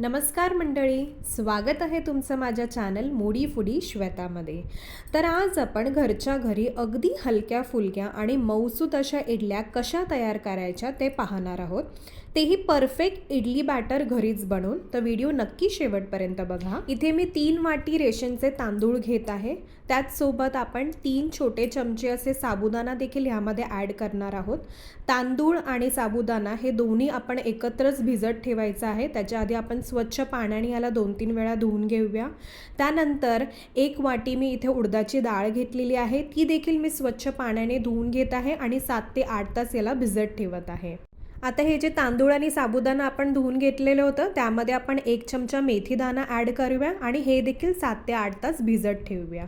नमस्कार मंडळी स्वागत आहे तुमचं माझ्या चॅनल मोडी फुडी श्वेतामध्ये. तर आज आपण घरच्या घरी अगदी हलक्या फुलक्या आणि मौसूत अशा इडल्या कशा तयार करायच्या ते पाहणार आहोत. तेही परफेक्ट इडली बॅटर घरीच बनवून तर व्हिडिओ नक्की शेवटपर्यंत बघा. इथे मी तीन वाटी रेशनचे तांदूळ घेत आहे. त्याचसोबत आपण तीन छोटे चमचे असे साबुदाणा देखील ह्यामध्ये ॲड करणार आहोत. तांदूळ आणि साबुदाणा हे दोन्ही आपण एकत्रच भिजत ठेवायचं आहे. त्याच्या आधी आपण स्वच्छ पाण्याने याला दोन तीन वेळा धुवून घेऊया. त्यानंतर एक वाटी मी इथे उडदाची डाळ घेतलेली आहे. ती देखील मी स्वच्छ पाण्याने धुवून घेत आहे आणि सात ते आठ तास याला भिजत ठेवत आहे. आता हे जे तांदूळ आणि साबुदाणा आपण धुवून घेतलेलं होतं त्यामध्ये आपण एक चमचा मेथीदाना ॲड करूया आणि हे देखील सात ते आठ तास भिजत ठेवूया.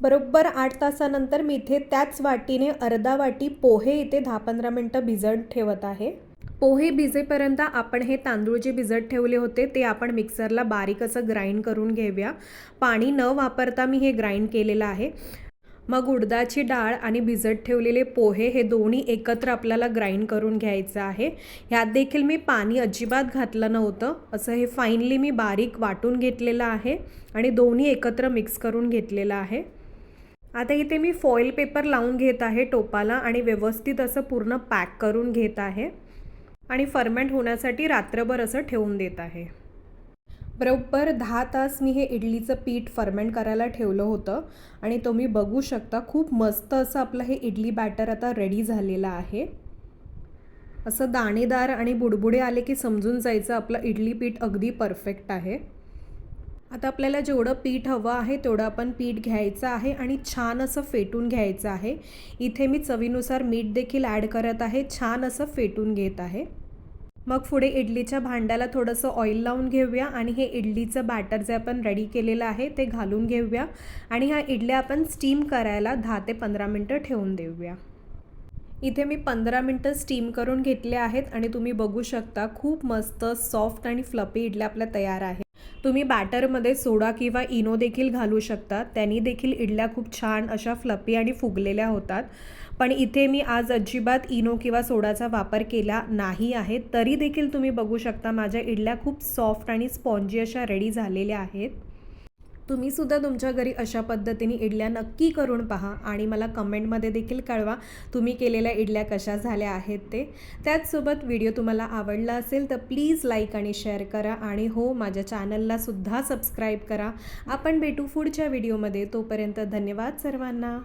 बरोबर आठ तासानंतर मी इथे त्याच वाटीने अर्धा वाटी पोहे इथे दहा पंधरा मिनटं भिजत ठेवत आहे. पोहे भिजेपर्यंत आपण हे तांदूळ जे भिजत ठेवले होते ते आपण मिक्सरला बारीक असं ग्राइंड करून घेऊया. पाणी न वापरता मी हे ग्राइंड केलेलं आहे. मग उडदाची डाळ आणि भिजत ठेवलेले पोहे हे दोन्ही एकत्र आपल्याला ग्राइंड करून घ्यायचं आहे. ह्यात देखील मी पाणी अजिबात घातलं नव्हतं. असं हे फाईनली मी बारीक वाटून घेतलेलं आहे आणि दोन्ही एकत्र मिक्स करून घेतलेलं आहे. आता इथे मी फॉईल पेपर लावून घेत आहे टोपाला आणि व्यवस्थित असं पूर्ण पॅक करून घेत आहे. आणि फर्मेंट होण्यासाठी रात्रभर असं ठेवून देत आहे. बरोबर दहा तास मी हे इडलीचं पीठ फर्मेंट करायला ठेवलं होतं आणि तुम्ही बघू शकता खूप मस्त असं आपलं हे इडली बॅटर आता रेडी झालेलं आहे. असं दाणेदार आणि बुडबुडे आले की समजून जायचं आपलं इडली पीठ अगदी परफेक्ट आहे. आता आपल्याला जेवढं पीठ हवं आहे तेवढं आपण पीठ घ्यायचं आहे आणि छान असं फेटून घ्यायचं आहे. इथे मी चवीनुसार मीठ देखील ॲड करत आहे छान असं फेटून घेत आहे. मग पुढे इडलीच्या भांड्याला थोडंसं ऑइल लावून घेऊया आणि हे इडलीचं बॅटर जे आपण रेडी केलेलं आहे ते घालून घेऊया. आणि ह्या इडल्या आपण स्टीम करायला दहा ते पंधरा मिनटं ठेवून देऊया. इथे मी पंधरा मिनटं स्टीम करून घेतले आहेत आणि तुम्ही बघू शकता खूप मस्त सॉफ्ट आणि फ्लपी इडल्या आपल्या तयार आहेत. तुम्ही बॅटरमध्ये सोडा किंवा इनो देखील घालू शकता त्यांनी देखील इडल्या खूप छान अशा फ्लपी आणि फुगलेल्या होतात. पण इथे मी आज अजिबात इनो किंवा सोडाचा वापर केला नाही आहे. तरी देखील तुम्ही बघू शकता माझ्या इडल्या खूप सॉफ्ट आणि स्पॉन्जी अशा रेडी झालेल्या आहेत. तुम्हीसुद्धा तुमच्या घरी अशा पद्धतीने इडल्या नक्की करून पहा आणि मला कमेंटमध्ये देखील कळवा तुम्ही केलेल्या इडल्या कशा झाल्या आहेत ते. त्याचसोबत व्हिडिओ तुम्हाला आवडला असेल तर प्लीज लाईक आणि शेअर करा आणि हो माझ्या चॅनललासुद्धा सबस्क्राईब करा. आपण भेटू पुढच्या व्हिडिओमध्ये तोपर्यंत धन्यवाद सर्वांना.